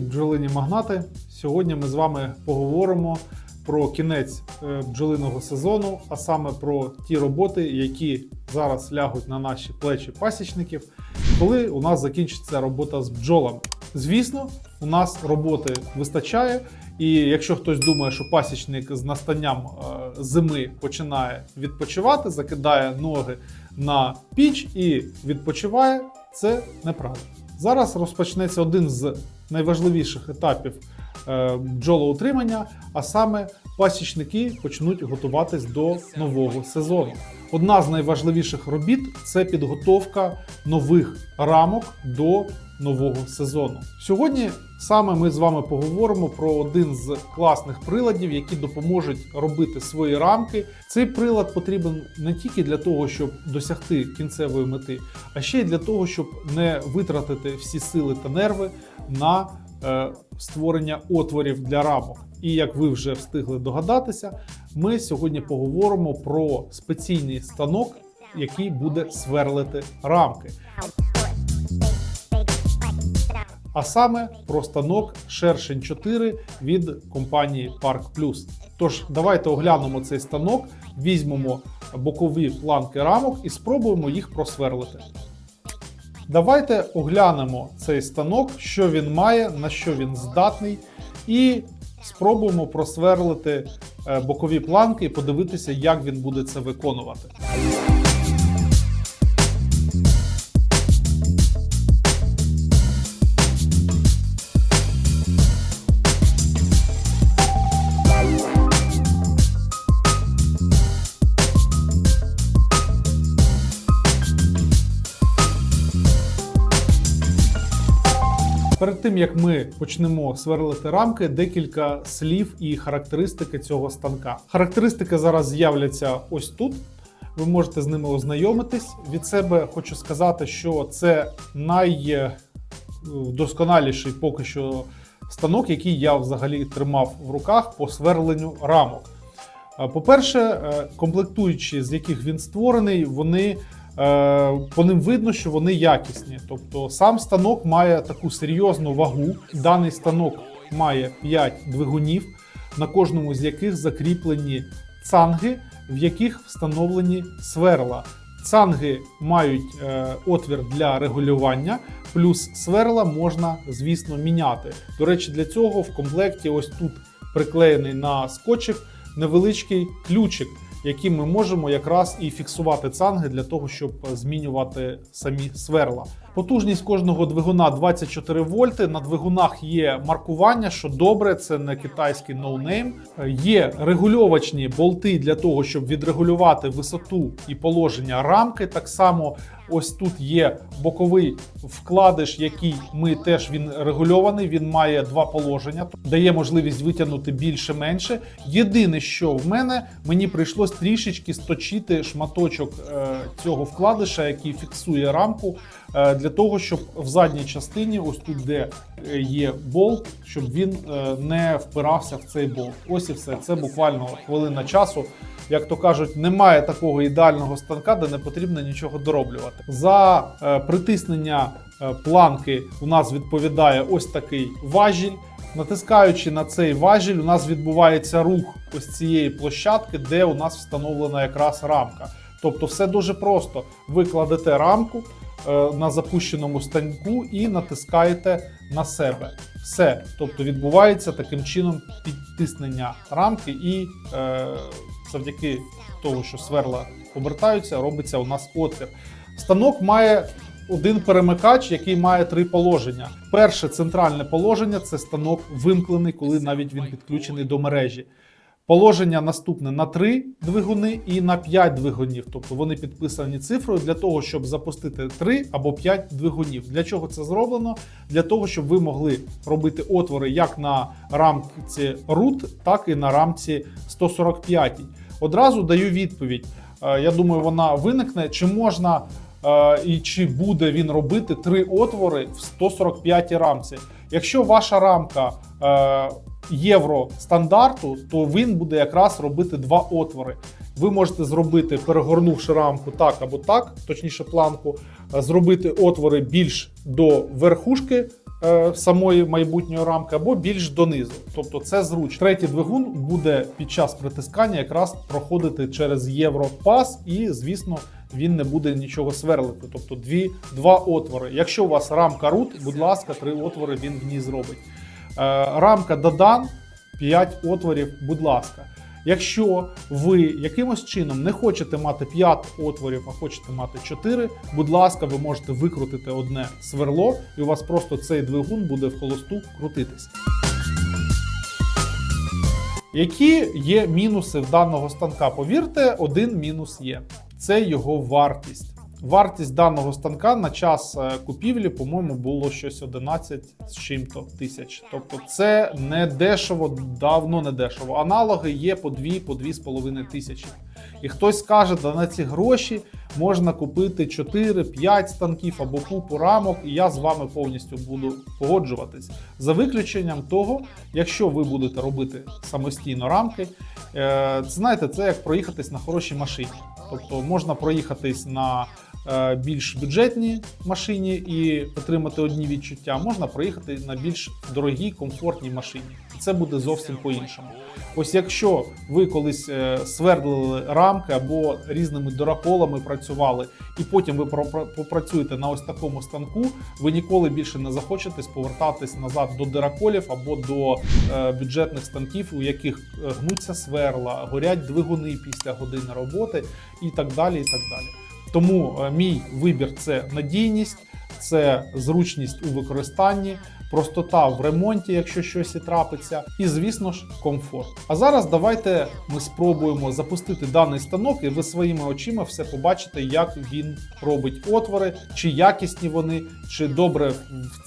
Бджолині магнати! Сьогодні ми з вами поговоримо про кінець е, бджолиного сезону, а саме про ті роботи, які зараз лягуть на наші плечі пасічників, коли у нас закінчиться робота з бджолами. Звісно, у нас роботи вистачає, і якщо хтось думає, що пасічник з настанням е, зими починає відпочивати, закидає ноги на піч і відпочиває, це неправда. Зараз розпочнеться один з найважливіших етапів е, бджолоутримання, а саме пасічники почнуть готуватись до нового сезону. Одна з найважливіших робіт це підготовка нових рамок до нового сезону. Сьогодні саме ми з вами поговоримо про один з класних приладів, які допоможуть робити свої рамки. Цей прилад потрібен не тільки для того, щоб досягти кінцевої мети, а ще й для того, щоб не витратити всі сили та нерви на е, створення отворів для рамок. І як ви вже встигли догадатися, ми сьогодні поговоримо про спеційний станок, який буде сверлити рамки. А саме про станок Шершень 4 від компанії Park Plus. Тож давайте оглянемо цей станок, візьмемо бокові планки рамок і спробуємо їх просверлити. Давайте оглянемо цей станок, що він має, на що він здатний, і спробуємо просверлити е, бокові планки і подивитися, як він буде це виконувати. Перед тим як ми почнемо сверлити рамки, декілька слів і характеристики цього станка. Характеристики зараз з'являться ось тут. Ви можете з ними ознайомитись. Від себе хочу сказати, що це найдосконаліший поки що станок, який я взагалі тримав в руках по сверленню рамок. По-перше, е, комплектуючі, з яких він створений, вони по ним видно, що вони якісні. Тобто сам станок має таку серйозну вагу. Даний станок має 5 двигунів, на кожному з яких закріплені цанги, в яких встановлені сверла. Цанги мають е, отвір для регулювання, плюс сверла можна, звісно, міняти. До речі, для цього в комплекті ось тут приклеєний на скотчик невеличкий ключик, яким ми можемо якраз і фіксувати цанги для того, щоб змінювати самі сверла. Потужність кожного двигуна 24 вольти. На двигунах є маркування, що добре, це не китайський ноунейм. Є регульовочні болти для того, щоб відрегулювати висоту і положення рамки. Так само ось тут є боковий вкладиш, який ми теж він регульований. Він має два положення, дає можливість витягнути більше-менше. Єдине, що в мене мені прийшлось трішечки сточити шматочок е, цього вкладиша, який фіксує рамку, для того, щоб в задній частині, ось тут, де е, є болт, щоб він е, не впирався в цей болт. Ось і все. Це буквально хвилина часу. Як то кажуть, немає такого ідеального станка, де не потрібно нічого дороблювати. За е, притиснення е, планки у нас відповідає ось такий важіль. Натискаючи на цей важіль, у нас відбувається рух ось цієї площадки, де у нас встановлена якраз рамка. Тобто, все дуже просто. Ви кладете рамку е, на запущеному станку і натискаєте на себе. Все. Тобто відбувається таким чином підтиснення рамки, і е, завдяки того, що сверла обертаються, робиться у нас отвір. Станок має один перемикач, який має три положення. Перше центральне положення це станок вимкнений, коли навіть він підключений до мережі. Положення наступне на 3 двигуни і на 5 двигунів. Тобто вони підписані цифрою для того, щоб запустити 3 або 5 двигунів. Для чого це зроблено? Для того, щоб ви могли робити отвори як на рамці root, так і на рамці 145. Одразу даю відповідь. Е, Я думаю, вона виникне. Чи можна е, і чи буде він робити три отвори в 145 рамці? Якщо ваша рамка е, євро стандарту, то він буде якраз робити два отвори. Ви можете зробити, перегорнувши рамку так або так, точніше планку, е, зробити отвори більш до верхушки е, самої майбутньої рамки, або більш донизу. Тобто це зручно. Третій двигун буде під час притискання якраз проходити через Європас, і звісно. Він не буде нічого сверлити, тобто дві, два отвори. Якщо у вас рамка рут, будь ласка, три отвори він в ній зробить. Е, рамка Дадан 5 отворів, будь ласка. Якщо ви якимось чином не хочете мати 5 отворів, а хочете мати 4, будь ласка, ви можете викрутити одне сверло, і у вас просто цей двигун буде в холосту крутитись. Які є мінуси в даного станка? Повірте, один мінус є: це його вартість. Вартість даного станка на час е, купівлі, по-моєму, було щось 11 з чим-то тисяч. Тобто, це не дешево, давно не дешево. Аналоги є по 2 по 2,5 тисячі. І хтось скаже, да на ці гроші можна купити 4-5 станків або купу рамок, і я з вами повністю буду погоджуватись. За виключенням того, якщо ви будете робити самостійно рамки, е, знаєте, це як проїхатись на хорошій машині. Тобто можна проїхатись на більш бюджетній машині і отримати одні відчуття, можна проїхати на більш дорогій, комфортній машині. Це буде зовсім по-іншому. Ось якщо ви колись е, свердлили рамки або різними дороколами працювали, і потім ви попрацюєте на ось такому станку, ви ніколи більше не захочетесь повертатись назад до дироколів або до е, бюджетних станків, у яких е, гнуться сверла, горять двигуни після години роботи і так далі. І так далі. Тому е, мій вибір це надійність, це зручність у використанні, простота в ремонті, якщо щось і трапиться, і звісно ж комфорт. А зараз давайте ми спробуємо запустити даний станок, і ви своїми очима все побачите, як він робить отвори, чи якісні вони, чи добре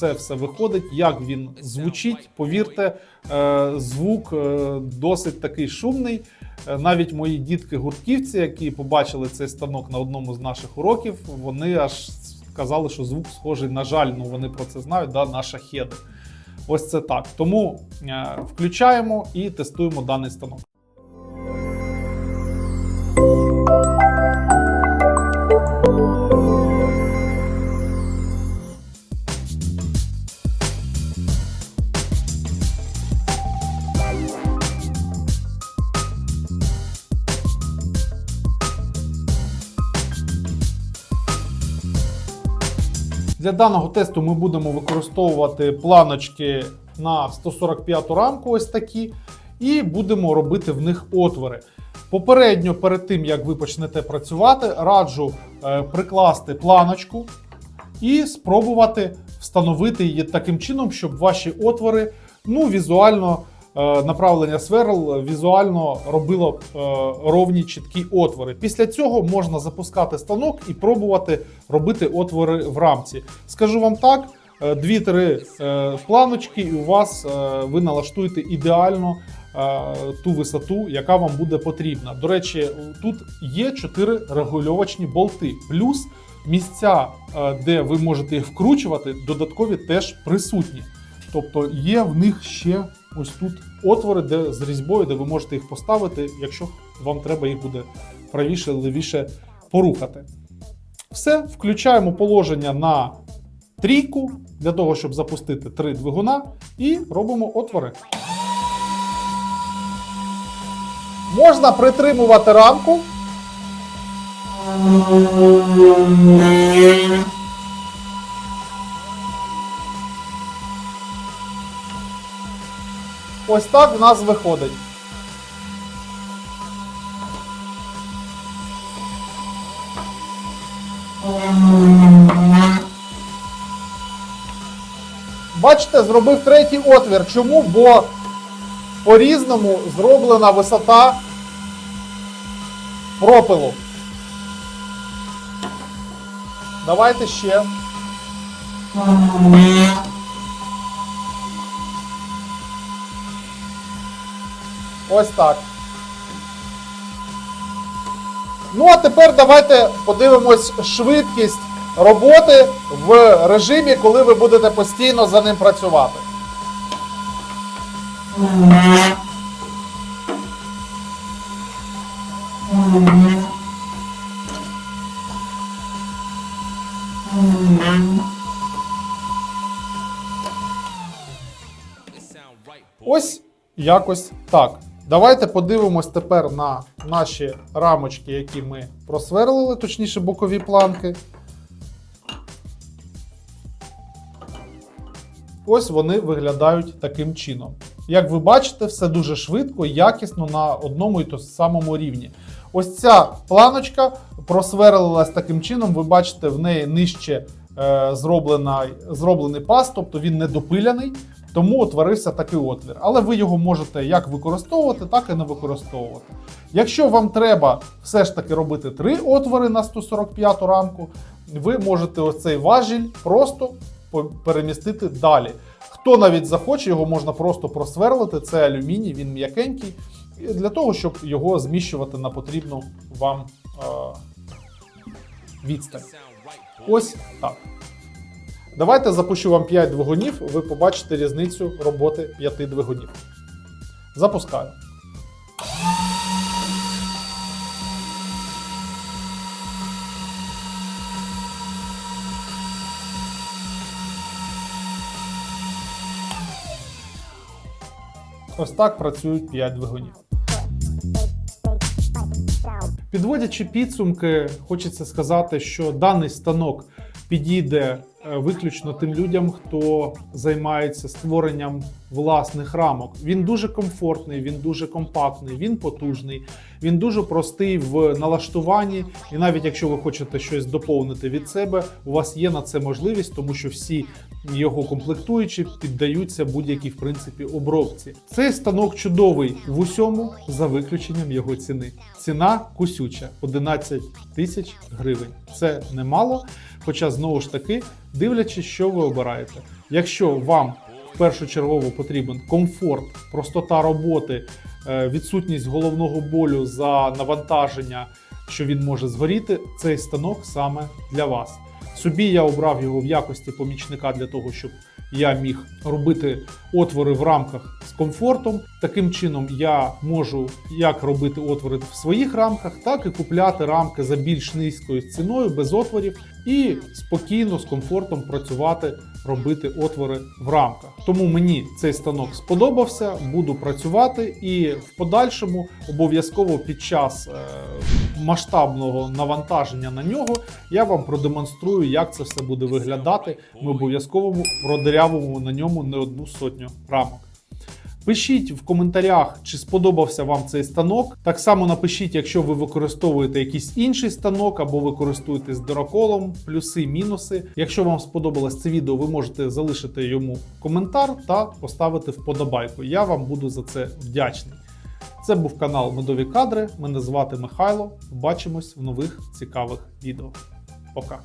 це все виходить, як він звучить. Повірте, е, звук е, досить такий шумний. Е, Навіть мої дітки-гуртківці, які побачили цей станок на одному з наших уроків, вони аж сказали, що звук схожий, на жаль, ну вони про це знають, да, на шахеди. Ось це так. Тому е, включаємо і тестуємо даний станок. Для даного тесту ми будемо використовувати планочки на 145 рамку, ось такі, і будемо робити в них отвори. Попередньо, перед тим як ви почнете працювати, раджу е, прикласти планочку і спробувати встановити її таким чином, щоб ваші отвори ну, візуально направлення сверл візуально робило е, ровні чіткі отвори. Після цього можна запускати станок і пробувати робити отвори в рамці. Скажу вам так. е, Дві-три е, планочки, і у вас е, ви налаштуєте ідеально е, ту висоту, яка вам буде потрібна. До речі, тут є чотири регульовочні болти, плюс місця, е, де ви можете їх вкручувати, додаткові теж присутні. Тобто є в них ще ось тут отвори, де з різьбою, де ви можете їх поставити, якщо вам треба їх буде правіше, левіше порухати. Все, включаємо положення на трійку для того, щоб запустити три двигуна, і робимо отвори. Можна притримувати рамку. Ось так в нас виходить. Бачите, зробив третій отвір. Чому? Бо по-різному зроблена висота пропилу. Давайте ще. Ось так. Ну, а тепер давайте подивимось швидкість роботи в режимі, коли ви будете постійно за ним працювати. Ось якось так. Давайте подивимось тепер на наші рамочки, які ми просверлили, точніше бокові планки. Ось вони виглядають таким чином. Як ви бачите, все дуже швидко, якісно на одному і то самому рівні. Ось ця планочка просверлилась таким чином. Ви бачите, в неї нижче е, зроблена, зроблений паз, тобто він не допиляний, тому утворився такий отвір. Але ви його можете як використовувати, так і не використовувати. Якщо вам треба все ж таки робити три отвори на 145 рамку, ви можете ось цей важіль просто перемістити далі. Хто навіть захоче, його можна просто просверлити. Це алюміній, він м'якенький, для того, щоб його зміщувати на потрібну вам е, відстань. Ось так. Давайте запущу вам 5 двигунів, ви побачите різницю роботи 5 двигунів. Запускаю. Ось так працюють 5 двигунів. Підводячи підсумки, хочеться сказати, що даний станок підійде виключно тим людям, хто займається створенням власних рамок. Він дуже комфортний, він дуже компактний, він потужний, він дуже простий в налаштуванні. І навіть якщо ви хочете щось доповнити від себе, у вас є на це можливість, тому що всі його комплектуючі піддаються будь-якій в принципі обробці. Цей станок чудовий в усьому за виключенням його ціни. Ціна кусюча 11 тисяч гривень. Це немало. Хоча знову ж таки, дивлячись, що ви обираєте. Якщо вам першочергово потрібен комфорт, простота роботи, е, відсутність головного болю за навантаження, що він може згоріти, цей станок саме для вас. Собі я обрав його в якості помічника для того, щоб я міг робити отвори в рамках з комфортом. Таким чином я можу як робити отвори в своїх рамках, так і купляти рамки за більш низькою ціною без отворів і спокійно з комфортом працювати, робити отвори в рамках. Тому мені цей станок сподобався, буду працювати і в подальшому обов'язково під час е, масштабного навантаження на нього я вам продемонструю, як це все буде виглядати. Ми обов'язково продерявимо на ньому не одну сотню рамок. Пишіть в коментарях, чи сподобався вам цей станок. Так само напишіть, якщо ви використовуєте якийсь інший станок або ви користуєтесь дороколом, плюси, мінуси. Якщо вам сподобалось це відео, ви можете залишити йому коментар та поставити вподобайку. Я вам буду за це вдячний. Це був канал Медові Кадри. Мене звати Михайло. Побачимось в нових цікавих відео. Пока.